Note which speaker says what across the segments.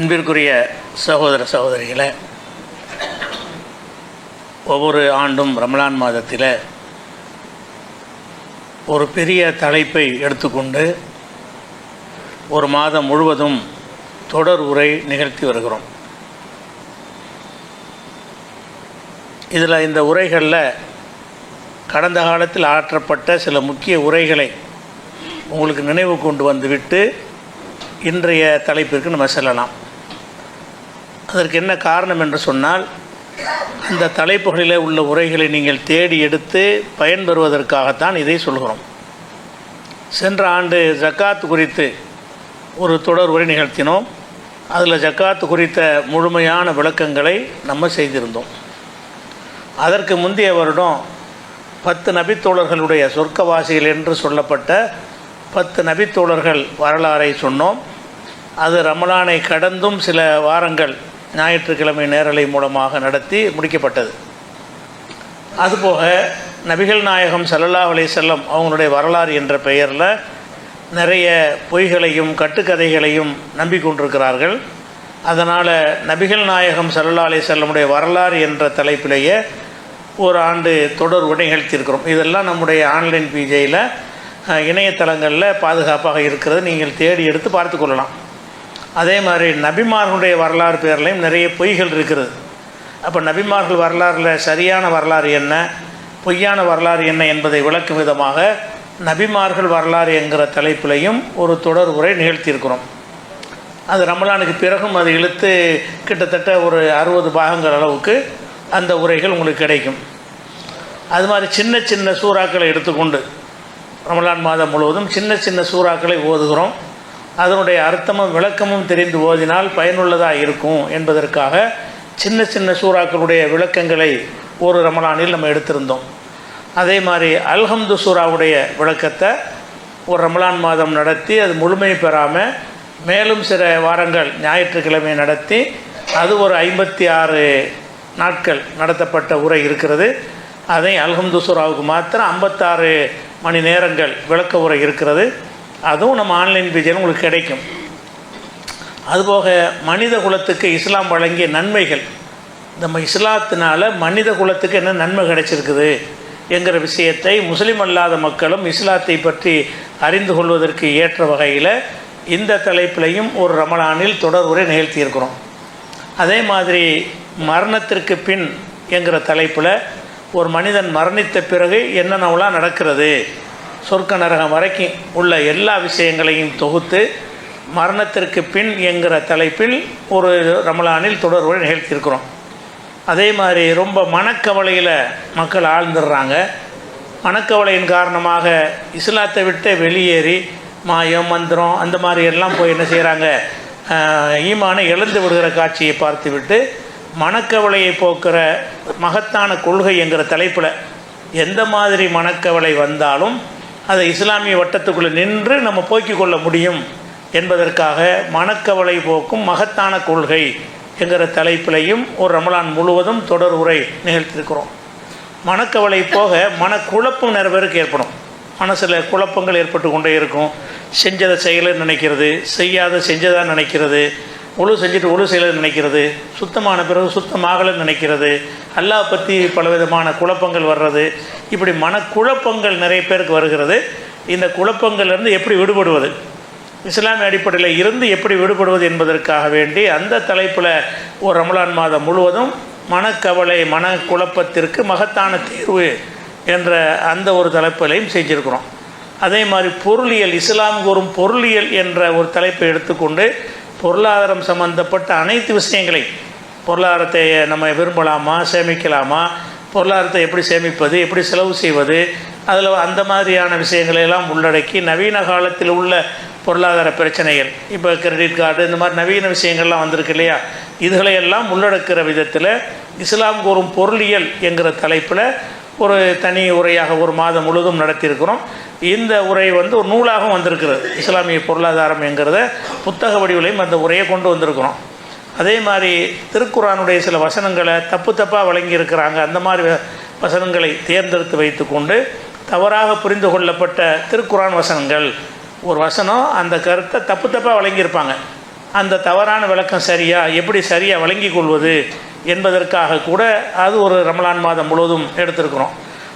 Speaker 1: அன்பிற்குரிய சகோதர சகோதரிகளை ஒவ்வொரு ஆண்டும் ரமலான் மாதத்தில் ஒரு பெரிய தலைப்பை எடுத்துக்கொண்டு ஒரு மாதம் முழுவதும் தொடர் உரை நிகழ்த்தி வருகிறோம். இதில் இந்த உரைகளில் கடந்த காலத்தில் ஆற்றப்பட்ட சில முக்கிய உரைகளை உங்களுக்கு நினைவு கொண்டு வந்துவிட்டு இன்றைய தலைப்பிற்கு நம்ம செல்லலாம். அதற்கு என்ன காரணம் என்று சொன்னால் இந்த தலைப்புகளில் உள்ள உரைகளை நீங்கள் தேடி எடுத்து பயன்பெறுவதற்காகத்தான் இதை சொல்கிறோம். சென்ற ஆண்டு ஜக்காத் குறித்து ஒரு தொடர் உரை நிகழ்த்தினோம். அதில் ஜக்காத் குறித்த முழுமையான விளக்கங்களை நம்ம செய்திருந்தோம். அதற்கு முந்தைய வருடம் பத்து நபித்தோழர்களுடைய சொர்க்கவாசிகள் என்று சொல்லப்பட்ட பத்து நபித்தோழர்கள் வரலாறை சொன்னோம். அது ரமலானை கடந்தும் சில வாரங்கள் ஞாயிற்றுக்கிழமை நேரலை மூலமாக நடத்தி முடிக்கப்பட்டது. அதுபோக நபிகள் நாயகம் சல்லல்லா அலை செல்லம் அவங்களுடைய வரலாறு என்ற பெயரில் நிறைய பொய்களையும் கட்டுக்கதைகளையும் நம்பிக்கொண்டிருக்கிறார்கள் அதனால் நபிகள் நாயகம் சல்லல்லா அலி செல்லமுடைய வரலாறு என்ற தலைப்பிலேயே ஒரு ஆண்டு தொடர் உரை நிகழ்த்தியிருக்கிறோம் இதெல்லாம் நம்முடைய ஆன்லைன் பிஜேயில் இணையதளங்களில் பாதுகாப்பாக இருக்கிறது. நீங்கள் தேடி எடுத்து பார்த்து கொள்ளலாம். அதே மாதிரி நபிமார்களுடைய வரலாறு பேர்லையும் நிறைய பொய்கள் இருக்கிறது. அப்போ நபிமார்கள் வரலாறில் சரியான வரலாறு என்ன? பொய்யான வரலாறு என்ன என்பதை விளக்கும் விதமாக நபிமார்கள் வரலாறு என்கிற தலைப்பிலையும் ஒரு தொடர் உரை நிகழ்த்தியிருக்கிறோம். அது ரமலானுக்கு பிறகும் அது இழுத்து கிட்டத்தட்ட ஒரு அறுபது பாகங்கள் அளவுக்கு அந்த உரைகள் உங்களுக்கு கிடைக்கும். அது மாதிரி சின்ன சின்ன சூறாக்களை எடுத்துக்கொண்டு ரமலான் மாதம் முழுவதும் சின்ன சின்ன சூறாக்களை ஓதுகிறோம். அதனுடைய அர்த்தமும் விளக்கமும் தெரிந்து ஓதினால் பயனுள்ளதாக இருக்கும் என்பதற்காக சின்ன சின்ன சூறாக்களுடைய விளக்கங்களை ஒரு ரமலானில் நம்ம எடுத்திருந்தோம். அதே மாதிரி அல்ஹம்து சூறாவுடைய விளக்கத்தை ஒரு ரமலான் மாதம் நடத்தி அது முழுமை பெறாமல் மேலும் சில வாரங்கள் ஞாயிற்றுக்கிழமை நடத்தி அது ஒரு ஐம்பத்தி ஆறு நாட்கள் நடத்தப்பட்ட உரை இருக்கிறது. அதை அல்ஹம்து சூறாவுக்கு மாத்திரம் ஐம்பத்தாறு மணி நேரங்கள் விளக்க உரை இருக்கிறது. அதுவும் நம்ம ஆன்லைன் பேஜில் உங்களுக்கு கிடைக்கும். அதுபோக மனித குலத்துக்கு இஸ்லாம் வழங்கிய நன்மைகள். நம்ம இஸ்லாத்தினால் மனித குலத்துக்கு என்ன நன்மை கிடைச்சிருக்குது என்கிற விஷயத்தை முஸ்லீம் அல்லாத மக்களும் இஸ்லாத்தை பற்றி அறிந்து கொள்வதற்கு ஏற்ற வகையில் இந்த தலைப்பிலையும் ஒரு ரமலானில் தொடர் உரை நிகழ்த்தியிருக்கிறோம். அதே மாதிரி மரணத்திற்கு பின் என்கிற தலைப்பில் ஒரு மனிதன் மரணித்த பிறகு என்னென்னவெல்லாம் நடக்கிறது? சொர்க்க நரகம் வரைக்கும் உள்ள எல்லா விஷயங்களையும் தொகுத்து மரணத்திற்கு பின் என்கிற தலைப்பில் ஒரு ரமலானில் தொடர்புரை நிகழ்த்தியிருக்கிறோம். அதே மாதிரி ரொம்ப மனக்கவலையில் மக்கள் ஆழ்ந்துடுறாங்க. மனக்கவலையின் காரணமாக இஸ்லாத்தை விட்டு வெளியேறி மாயம் மந்திரம் அந்த மாதிரி எல்லாம் போய் என்ன செய்கிறாங்க ஈமானை இழந்து விடுகிற காட்சியை பார்த்துவிட்டு மனக்கவலையை போக்குற மகத்தான கொள்கை என்கிற தலைப்பில் எந்த மாதிரி மனக்கவலை வந்தாலும் அதை இஸ்லாமிய வட்டத்துக்குள்ளே நின்று நம்ம போக்கிக் கொள்ள முடியும் என்பதற்காக மனக்கவலை போக்கும் மகத்தான கொள்கை என்கிற தலைப்பிலையும் ஒரு ரமலான் முழுவதும் தொடர் உரை நிகழ்த்திருக்கிறோம் மனக்கவலை போக மனக்குழப்பம் நிறைய பேருக்கு ஏற்படும். மனசில் குழப்பங்கள் ஏற்பட்டு கொண்டே இருக்கும். செஞ்சதை செய்யலைன்னு நினைக்கிறது செய்யாத செஞ்சதாக நினைக்கிறது ஒழு செஞ்சுட்டு ஒழு செய்யலை நினைக்கிறது சுத்தமான பிறகு சுத்தமாகலைன்னு நினைக்கிறது அல்லாஹ் பற்றி பலவிதமான குழப்பங்கள் வர்றது இப்படி மனக்குழப்பங்கள் நிறைய பேருக்கு வருகிறது. இந்த குழப்பங்கள்லேருந்து எப்படி விடுபடுவது? இஸ்லாமிய அடிப்படையில் இருந்து எப்படி விடுபடுவது என்பதற்காக வேண்டி அந்த தலைப்பில் ஒரு ரமலான் மாதம் முழுவதும் மனக்கவலை மனக்குழப்பத்திற்கு மகத்தான தீர்வு என்ற அந்த ஒரு தலைப்பிலையும் செஞ்சுருக்கிறோம். அதே மாதிரி பொருளியல் இஸ்லாம் கூறும் பொருளியல் என்ற ஒரு தலைப்பை எடுத்துக்கொண்டு பொருளாதாரம் சம்பந்தப்பட்ட அனைத்து விஷயங்களையும் பொருளாதாரத்தை நம்ம விரும்பலாமா சேமிக்கலாமா பொருளாதாரத்தை எப்படி சேமிப்பது எப்படி செலவு செய்வது அதில் அந்த மாதிரியான விஷயங்களையெல்லாம் உள்ளடக்கி நவீன காலத்தில் உள்ள பொருளாதார பிரச்சனைகள் இப்போ கிரெடிட் கார்டு இந்த மாதிரி நவீன விஷயங்கள்லாம் வந்திருக்கு இல்லையா? இதுகளையெல்லாம் உள்ளடக்கிற விதத்தில் இஸ்லாம் கூறும் பொருளியல் என்கிற தலைப்பில் ஒரு தனி உரையாக ஒரு மாதம் முழுவதும் நடத்தியிருக்கிறோம். இந்த உரை வந்து ஒரு நூலாகவும் வந்திருக்கிறது. இஸ்லாமிய பொருளாதாரம் என்கிறத புத்தக வடிவிலையும் அந்த உரையை கொண்டு வந்திருக்கிறோம். அதே மாதிரி திருக்குறானுடைய சில வசனங்களை தப்பு தப்பாக வழங்கியிருக்கிறாங்க அந்த மாதிரி வசனங்களை தேர்ந்தெடுத்து வைத்துக்கொண்டு தவறாக புரிந்து கொள்ளப்பட்ட திருக்குரான் வசனங்கள். ஒரு வசனம் அந்த கருத்தை தப்பு தப்பாக வழங்கியிருப்பாங்க அந்த தவறான விளக்கம் சரியா? எப்படி சரியாக வழங்கி கொள்வது? என்பதற்காக கூட அது ஒரு ரமலான் மாதம் முழுவதும் எடுத்திருக்கிறோம்.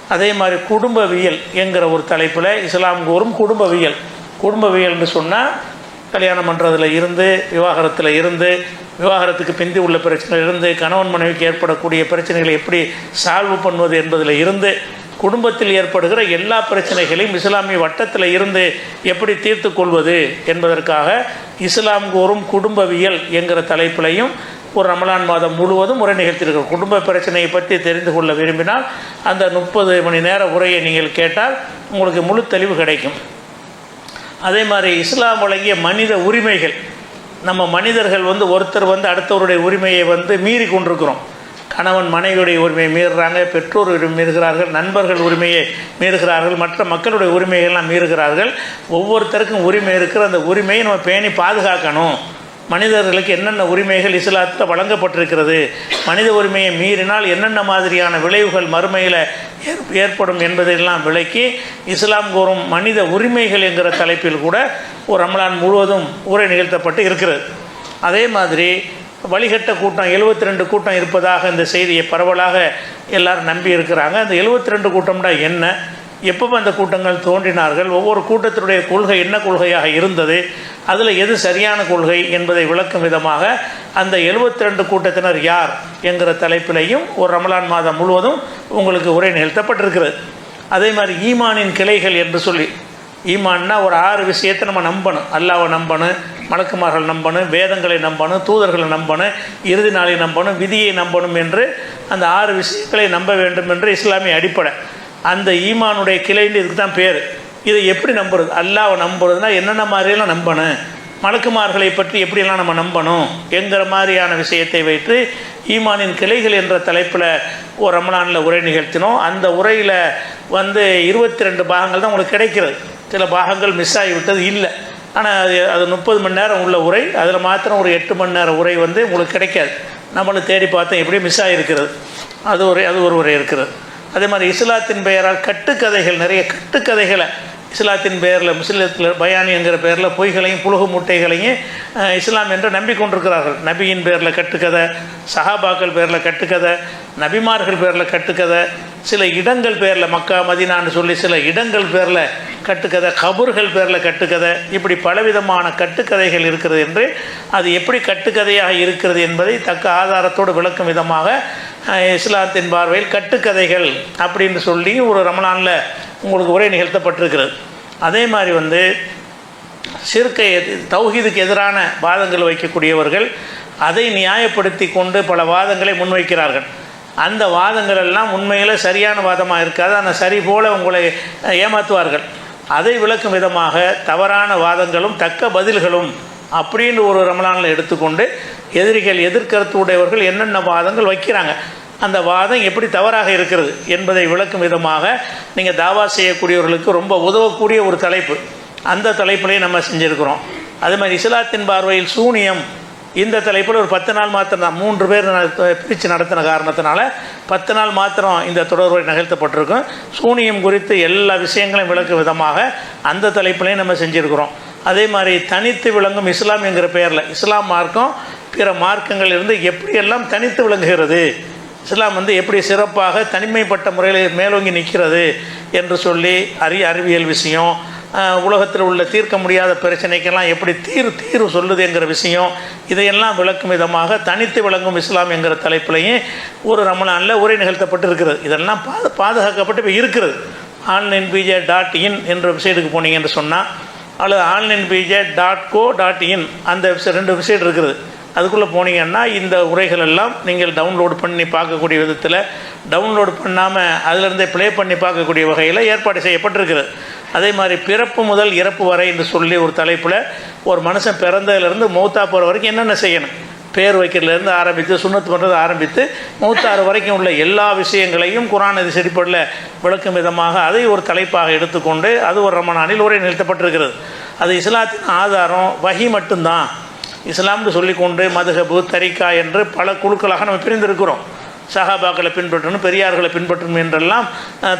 Speaker 1: அதே மாதிரி குடும்பவியல் என்கிற ஒரு தலைப்பில் இஸ்லாம் கூறும் குடும்பவியல். குடும்பவியல்னு சொன்னால் கல்யாணம் பண்ணுறதுல இருந்து விவாகரத்தில் இருந்து விவாகரத்துக்கு பிந்தி உள்ள பிரச்சனையில் இருந்து கணவன் மனைவிக்கு ஏற்படக்கூடிய பிரச்சனைகளை எப்படி சால்வ் பண்ணுவது என்பதில் இருந்து குடும்பத்தில் ஏற்படுகிற எல்லா பிரச்சனைகளையும் இஸ்லாமிய வட்டத்தில் இருந்து எப்படி தீர்த்து கொள்வது என்பதற்காக இஸ்லாம் கூறும் குடும்பவியல் என்கிற தலைப்பிலையும் ஒரு ரமலான் மாதம் முழுவதும் உரை நிகழ்த்தியிருக்கிறோம். குடும்ப பிரச்சனையை பற்றி தெரிந்து கொள்ள விரும்பினால் அந்த முப்பது மணி நேர உரையை நீங்கள் கேட்டால் உங்களுக்கு முழு தெளிவு கிடைக்கும். அதே மாதிரி இஸ்லாம் வழங்கிய மனித உரிமைகள். நம்ம மனிதர்கள் வந்து ஒருத்தர் வந்து அடுத்தவருடைய உரிமையை வந்து மீறி கொண்டிருக்கிறோம். கணவன் மனைவியுடைய உரிமையை மீறுறாங்க பெற்றோர் உரிமை மீறுகிறார்கள் நண்பர்கள் உரிமையை மீறுகிறார்கள் மற்ற மக்களுடைய உரிமைகள்லாம் மீறுகிறார்கள். ஒவ்வொருத்தருக்கும் உரிமை இருக்கிற அந்த உரிமையை நம்ம பேணி பாதுகாக்கணும். மனிதர்களுக்கு என்னென்ன உரிமைகள் இஸ்லாத்தில் வழங்கப்பட்டிருக்கிறது? மனித உரிமையை மீறினால் என்னென்ன மாதிரியான விளைவுகள் மறுமையில் ஏற்- ஏற்படும் என்பதையெல்லாம் விளக்கி இஸ்லாம் கூறும் மனித உரிமைகள் என்கிற தலைப்பில் கூட ஒரு ரமலான் முழுவதும் உரை நிகழ்த்தப்பட்டு இருக்கிறது. அதே மாதிரி வழிகட்ட கூட்டம் 72 ரெண்டு கூட்டம் இருப்பதாக இந்த செய்தியை பரவலாக எல்லாரும் நம்பி இருக்கிறாங்க. அந்த 72 ரெண்டு கூட்டம்னா என்ன? எப்போ அந்த கூட்டங்கள் தோன்றினார்கள். ஒவ்வொரு கூட்டத்தினுடைய கொள்கை என்ன கொள்கையாக இருந்தது? அதில் எது சரியான கொள்கை என்பதை விளக்கும் விதமாக அந்த 72 ரெண்டு கூட்டத்தினர் யார் என்கிற தலைப்பிலையும் ஒரு ரமலான் மாதம் முழுவதும் உங்களுக்கு உரை நிகழ்த்தப்பட்டிருக்கிறது. அதே மாதிரி ஈமானின் கிளைகள் என்று சொல்லி ஈமான்னா ஒரு ஆறு விஷயத்தை நம்ம நம்பணும். அல்லாவை நம்பணும் மலக்குமார்கள் நம்பணும் வேதங்களை நம்பணும் தூதர்களை நம்பணும் இறுதி நாளை நம்பணும் விதியை நம்பணும் என்று அந்த ஆறு விஷயங்களை நம்ப வேண்டும் என்று இஸ்லாமிய அடிப்படை. அந்த ஈமானுடைய கிளைன்னு இதுக்கு தான் பேர். இதை எப்படி நம்புறது? அல்லாவை நம்புறதுனா என்னென்ன மாதிரியெல்லாம் நம்பணும்? மலக்குமார்களை பற்றி எப்படியெல்லாம் நம்ம நம்பணும்? என்கிற மாதிரியான விஷயத்தை வைத்து ஈமானின் கிளைகள் என்ற தலைப்பில் ஒரு ரமலானில் உரை நிகழ்த்தினோம். அந்த உரையில் வந்து இருபத்தி ரெண்டு பாகங்கள் தான் உங்களுக்கு கிடைக்கிறது. சில பாகங்கள் மிஸ் ஆகிவிட்டது இல்லை. ஆனால் அது அது முப்பது மணி நேரம் உள்ள உரை. அதில் மாத்திரம் ஒரு எட்டு மணி நேரம் உரை வந்து உங்களுக்கு கிடைக்காது. நம்மளும் தேடி பார்த்தோம் எப்படியும் மிஸ் ஆகிருக்கிறது அது ஒரு அது ஒரு உரை இருக்கிறது. அதே மாதிரி இஸ்லாத்தின் பெயரால் கட்டுக்கதைகள் நிறைய கட்டுக்கதைகளை இஸ்லாத்தின் பெயரில் முஸ்லீத்தில் பயானி என்கிற பெயரில் பொய்களையும் புழுகு மூட்டைகளையும் இஸ்லாம் என்று நம்பிக்கொண்டிருக்கிறார்கள். நபியின் பேரில் கட்டுக்கதை சஹாபாக்கள் பேரில் கட்டுக்கதை நபிமார்கள் பேரில் கட்டுக்கதை சில இடங்கள் பேரில் மக்கா மதினான்னு சொல்லி சில இடங்கள் பேரில் கட்டுக்கதை கபூர்கள் பேரில் கட்டுக்கதை இப்படி பலவிதமான கட்டுக்கதைகள் இருக்கிறது என்று அது எப்படி கட்டுக்கதையாக இருக்கிறது என்பதை தக்க ஆதாரத்தோடு விளக்கும் விதமாக இஸ்லாத்தின் பார்வையில் கட்டுக்கதைகள் அப்படின்னு சொல்லி ஒரு ரமணானில் உங்களுக்கு உரை நிகழ்த்தப்பட்டிருக்கிறது. அதே மாதிரி வந்து சிறுக்கை தௌஹீதுக்கு எதிரான வாதங்கள் வைக்கக்கூடியவர்கள் அதை நியாயப்படுத்தி கொண்டு பல வாதங்களை முன்வைக்கிறார்கள். அந்த வாதங்கள் எல்லாம் உண்மையில் சரியான வாதமாக இருக்காது. ஆனால் சரி போல உங்களை ஏமாற்றுவார்கள் அதை விளக்கும் விதமாக தவறான வாதங்களும் தக்க பதில்களும் அப்படின்னு ஒரு ரமலானில் எடுத்துக்கொண்டு எதிரிகள் எதிர்கருத்து உடையவர்கள் என்னென்ன வாதங்கள் வைக்கிறாங்க. அந்த வாதம் எப்படி தவறாக இருக்கிறது என்பதை விளக்கும் விதமாக நீங்கள் தாவா செய்யக்கூடியவர்களுக்கு ரொம்ப உதவக்கூடிய ஒரு தலைப்பு. அந்த தலைப்பிலையும் நம்ம செஞ்சுருக்கிறோம். அதே மாதிரி இஸ்லாத்தின் பார்வையில் சூனியம் இந்த தலைப்பில் ஒரு பத்து நாள் மாத்திரம் தான் மூன்று பேர் பிரித்து நடத்தின காரணத்தினால பத்து நாள் மாத்திரம் இந்த தொடர்பை நிகழ்த்தப்பட்டிருக்கும். சூனியம் குறித்து எல்லா விஷயங்களையும் விளக்கும் விதமாக அந்த தலைப்பிலையும் நம்ம செஞ்சுருக்கிறோம். அதே மாதிரி தனித்து விளங்கும் இஸ்லாம் என்கிற பெயரில் இஸ்லாம் மார்க்கம் பிற மார்க்கங்கள் இருந்து எப்படியெல்லாம் தனித்து விளங்குகிறது? இஸ்லாம் வந்து எப்படி சிறப்பாக தனிமைப்பட்ட முறையில் மேலோங்கி நிற்கிறது என்று சொல்லி அறி அறிவியல் விஷயம் உலகத்தில் உள்ள தீர்க்க முடியாத பிரச்சனைக்கெல்லாம் எப்படி தீர் தீர்வு சொல்லுது என்கிற விஷயம் இதையெல்லாம் விளக்கும் விதமாக தனித்து விளங்கும் இஸ்லாம் என்கிற தலைப்பிலையும் ஒரு ரமலானில் உரை நிகழ்த்தப்பட்டு இருக்கிறது இதெல்லாம் பா பாதுகாக்கப்பட்டு இப்போ இருக்கிறது. ஆன்லைன் பிஜே டாட் இன் என்ற வெப்சைட்டுக்கு போனீங்கன்னு சொன்னால் அல்லது online P J dot co dot in website ரெண்டு வெப்சைட் இருக்குது. அதுக்குள்ளே போனீங்கன்னா இந்த உரைகள் எல்லாம் நீங்கள் டவுன்லோடு பண்ணி பார்க்கக்கூடிய விதத்தில் டவுன்லோடு பண்ணாமல் அதிலிருந்தே ப்ளே பண்ணி பார்க்கக்கூடிய வகையில் ஏற்பாடு செய்யப்பட்டிருக்கிறது. அதே மாதிரி பிறப்பு முதல் இறப்பு வரை என்று சொல்லி ஒரு தலைப்பில் ஒரு மனுஷன் பிறந்ததுலேருந்து மௌத்தா போகிற வரைக்கும் என்னென்ன செய்யணும்? பேர் வைக்கிறதுலேருந்து ஆரம்பித்து சுண்ணத்து பண்ணுறது ஆரம்பித்து மூத்தாறு வரைக்கும் உள்ள எல்லா விஷயங்களையும் குரான் இது செடிப்படல விளக்கும் விதமாக அதை ஒரு தலைப்பாக எடுத்துக்கொண்டு அது ஒரு ரமணானில் உரை நிறுத்தப்பட்டிருக்கிறது அது இஸ்லாத்தின் ஆதாரம் வகி மட்டும்தான். இஸ்லாம்னு சொல்லிக்கொண்டு மதுஹபு தரிகா என்று பல குழுக்களாக நம்ம பிரிந்திருக்கிறோம். சஹாபாக்களை பின்பற்றணும் பெரியார்களை பின்பற்றணும் என்றெல்லாம்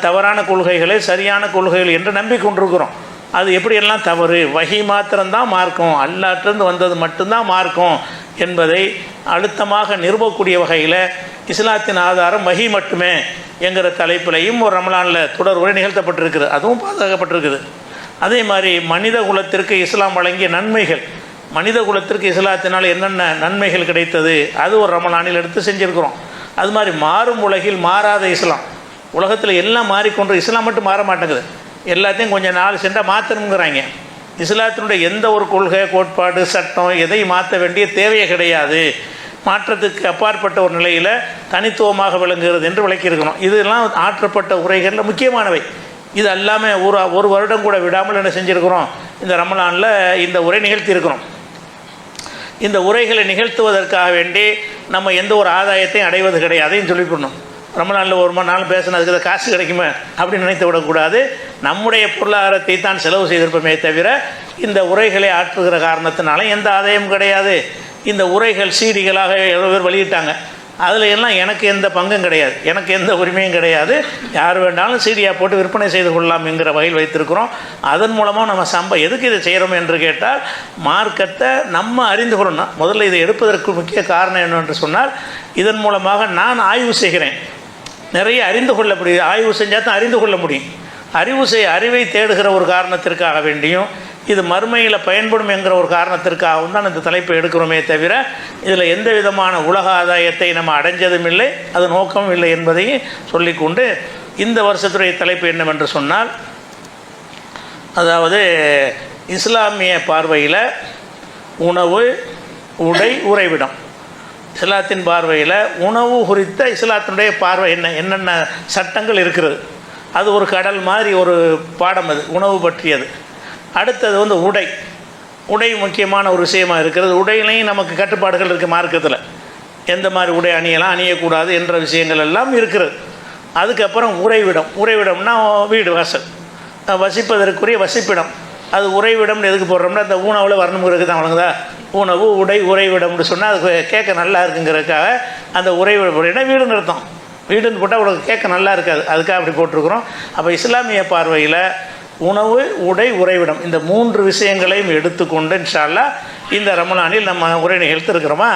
Speaker 1: தவறான கொள்கைகளை சரியான கொள்கைகள் என்று நம்பிக்கொண்டிருக்கிறோம். அது எப்படியெல்லாம் தவறு? வகி மாத்திரம்தான் மார்க்கும். அல்லாட்டிருந்து வந்தது மட்டும்தான் மார்க்கும் என்பதை அழுத்தமாக நிறுவக்கூடிய வகையில் இஸ்லாத்தின் ஆதாரம் வகி மட்டுமே என்கிற தலைப்பிலையும் ஒரு ரமலானில் தொடர் உரை நிகழ்த்தப்பட்டிருக்குது. அதுவும் பாதுகாக்கப்பட்டிருக்குது. அதே மாதிரி மனித குலத்திற்கு இஸ்லாம் வழங்கிய நன்மைகள். மனித குலத்திற்கு இஸ்லாத்தினால் என்னென்ன நன்மைகள் கிடைத்தது? அது ஒரு ரமலானில் எடுத்து செஞ்சுருக்கிறோம். அது மாதிரி மாறும் உலகில் மாறாத இஸ்லாம். உலகத்தில் எல்லாம் மாறிக்கொண்டு இஸ்லாம் மட்டும் மாற மாட்டேங்குது. எல்லாத்தையும் கொஞ்சம் நாள் சென்றால் மாற்றணுங்கிறாங்க இஸ்லாத்தினுடைய எந்த ஒரு கொள்கை கோட்பாடு சட்டம் எதையும் மாற்ற வேண்டிய தேவையே கிடையாது. மாற்றத்துக்கு அப்பாற்பட்ட ஒரு நிலையில் தனித்துவமாக விளங்குகிறது என்று விளக்கியிருக்கணும். இதெல்லாம் ஆற்றப்பட்ட உரைகளில் முக்கியமானவை. இது எல்லாமே ஒரு ஒரு வருடம் கூட விடாமல் என்ன செஞ்சுருக்கிறோம்? இந்த ரமலானில் இந்த உரை நிகழ்த்தியிருக்கிறோம். இந்த உரைகளை நிகழ்த்துவதற்காக வேண்டி நம்ம எந்த ஒரு ஆதாயத்தையும் அடைவது கிடையாதுன்னு சொல்லிவிடணும். ரொம்ப நாளில் ஒரு மணி நாள் பேசினதுக்கு அதுக்கு காசு கிடைக்குமே அப்படின்னு நினைத்து விடக்கூடாது. நம்முடைய பொருளாதாரத்தை தான் செலவு செய்திருப்போமே தவிர இந்த உரைகளை ஆற்றுகிற காரணத்தினால எந்த ஆதாயமும் கிடையாது. இந்த உரைகள் சீடிகளாக எவ்வளோ பேர் வெளியிட்டாங்க. அதில் எல்லாம் எனக்கு எந்த பங்கும் கிடையாது. எனக்கு எந்த உரிமையும் கிடையாது. யார் வேண்டாலும் சீடியாக போட்டு விற்பனை செய்து கொள்ளலாம் என்கிற வகையில் வைத்திருக்கிறோம். அதன் மூலமாக நம்ம சம்ப எதுக்கு இதை செய்கிறோம் என்று கேட்டால் மார்க்கத்தை நம்ம அறிந்து கொள்ளணும். முதல்ல இதை எடுப்பதற்கு முக்கிய காரணம் என்னவென்று சொன்னால் இதன் மூலமாக நான் ஆய்வு செய்கிறேன். நிறைய அறிந்து கொள்ள முடியும். ஆய்வு செஞ்சால் தான் அறிந்து கொள்ள முடியும். அறிவு செய் அறிவை தேடுகிற ஒரு காரணத்திற்காக வேண்டியும் இது மறுமையில் பயன்படும் என்கிற ஒரு காரணத்திற்காகவும் தான் இந்த தலைப்பை எடுக்கிறோமே தவிர இதில் எந்த விதமான உலக ஆதாயத்தை நம்ம அடைஞ்சதும் இல்லை அது நோக்கமும் இல்லை என்பதையும் சொல்லிக்கொண்டு இந்த வருஷத்துடைய தலைப்பு என்னவென்று சொன்னால் அதாவது இஸ்லாமிய பார்வையில் உணவு உடை உறைவிடம். இஸ்லாத்தின் பார்வையில் உணவு குறித்த இஸ்லாத்தினுடைய பார்வை என்ன என்னென்ன சட்டங்கள் இருக்கிறது. அது ஒரு கடல் மாதிரி ஒரு பாடம் அது உணவு பற்றியது. அடுத்தது வந்து உடை. உடை முக்கியமான ஒரு விஷயமாக இருக்கிறது. உடையிலையும் நமக்கு கட்டுப்பாடுகள் இருக்குது மார்க்கத்தில். எந்த மாதிரி உடை அணியலாம் அணியக்கூடாது என்ற விஷயங்கள் எல்லாம் இருக்கிறது. அதுக்கப்புறம் உறைவிடம். உறைவிடம்னா வீடு வாசல். வசிப்பதற்குரிய வசிப்பிடம். அது உறைவிடம்னு எதுக்கு போடுறோம்னா அந்த ஊனவில் வரணுங்கிறதுக்கு தான் வழங்குதா? உணவு உடை உறைவிடம்னு சொன்னால் அது கேட்க நல்லா இருக்குங்கிறதுக்காக அந்த உறைவிடம் போட்டீங்கன்னா வீடுன்னு அர்த்தம். வீடுன்னு போட்டால் உங்களுக்கு கேட்க நல்லா இருக்காது. அதுக்காக அப்படி போட்டிருக்கிறோம். அப்போ இஸ்லாமிய பார்வையில் உணவு உடை உறைவிடம். இந்த மூன்று விஷயங்களையும் எடுத்துக்கொண்டு இன்ஷால்லா இந்த ரமலானில் நம்ம உரை நிகழ்த்து இருக்கிறோமா